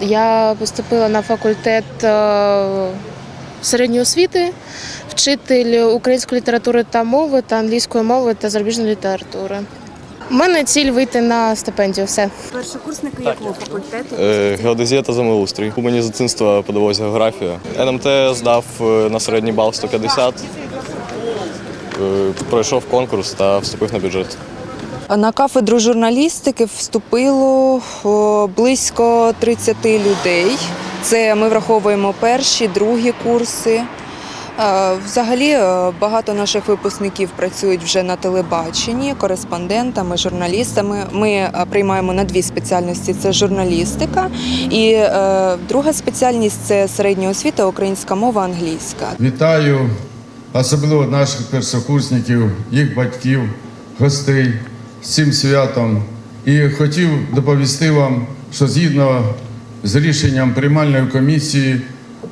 Я поступила на факультет е, середньої освіти, вчитель української літератури та мови та англійської мови та зарубіжної літератури. У мене ціль вийти на стипендію. Все. Першокурсники якого факультету? Е, Геодезія та землеустрій. Мені з дитинства подобалася географія. НМТ здав е, на середній бал 150. Е, Пройшов конкурс та вступив на бюджет. На кафедру журналістики вступило близько 30 людей. Це ми враховуємо перші, другі курси. Е, Взагалі е, багато наших випускників працюють вже на телебаченні, кореспондентами, журналістами. Ми е, приймаємо на дві спеціальності: це журналістика, і друга спеціальність це середня освіта, українська мова, англійська. Вітаю особливо наших першокурсників, їх батьків, гостей цим святом. І хотів доповісти вам, що згідно з рішенням приймальної комісії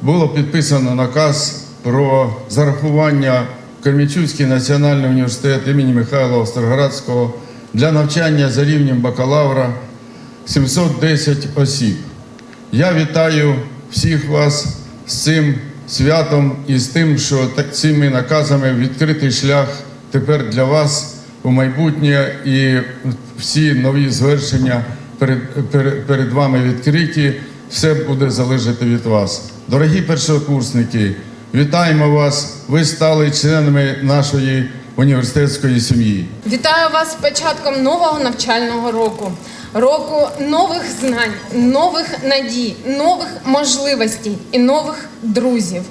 було підписано наказ про зарахування Кремічуцький національний університет імені Михайла Остроградського для навчання за рівнем бакалавра 710 осіб. Я вітаю всіх вас з цим святом і з тим, що цими наказами відкритий шлях тепер для вас у майбутнє і всі нові звершення перед, перед, перед вами відкриті. Все буде залежати від вас. Дорогі першокурсники, вітаємо вас! Ви стали членами нашої університетської сім'ї. Вітаю вас з початком нового навчального року, року нових знань, нових надій, нових можливостей і нових друзів.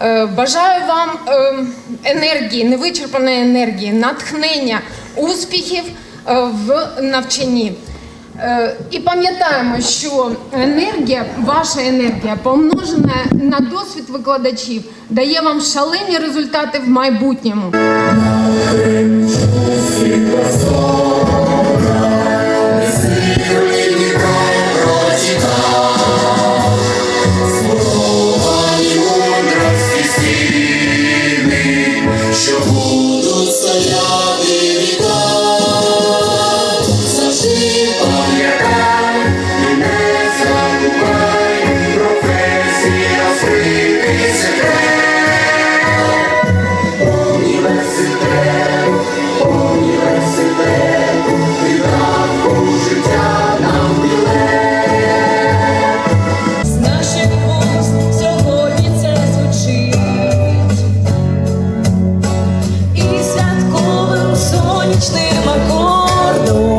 Е, Бажаю вам е, енергії, невичерпаної енергії, натхнення, успіхів е, в навчанні. Е, І пам'ятаємо, що енергія, ваша енергія, помножена на досвід викладачів, дає вам шалені результати в майбутньому. no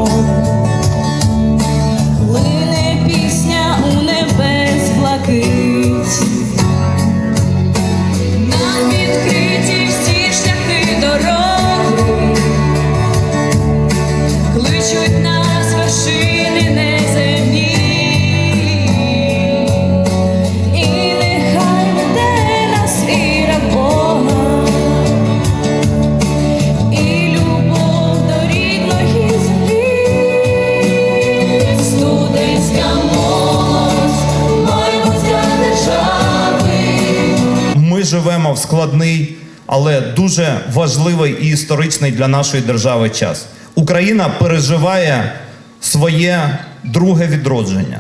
живемо в складний, але дуже важливий і історичний для нашої держави час. Україна переживає своє друге відродження.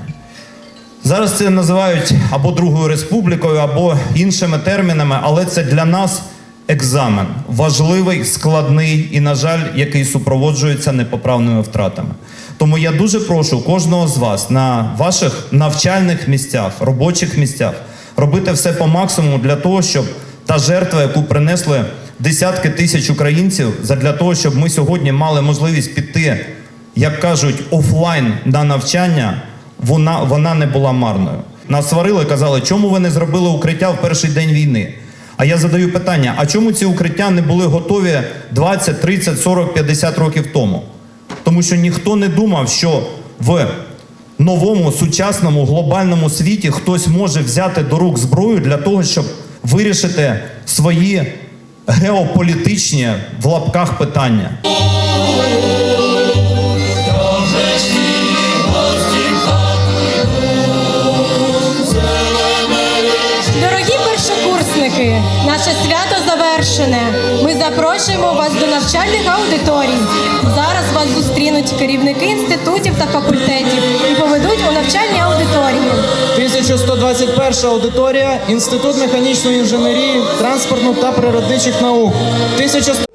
Зараз це називають або Другою республікою, або іншими термінами, але це для нас екзамен важливий, складний і, на жаль, який супроводжується непоправними втратами. Тому я дуже прошу кожного з вас на ваших навчальних місцях, робочих місцях робити все по максимуму для того, щоб та жертва, яку принесли десятки тисяч українців, для того, щоб ми сьогодні мали можливість піти, як кажуть, офлайн на навчання, вона, вона не була марною. Нас сварили, казали, чому ви не зробили укриття в перший день війни? А я задаю питання: а чому ці укриття не були готові 20, 30, 40, 50 років тому? Тому що ніхто не думав, що в новому сучасному глобальному світі хтось може взяти до рук зброю для того, щоб вирішити свої геополітичні в лапках питання. Ми запрошуємо вас до навчальних аудиторій. Зараз вас зустрінуть керівники інститутів та факультетів і поведуть у навчальні аудиторії. 1121 аудиторія, Інститут механічної інженерії, транспортних та природничих наук. 1100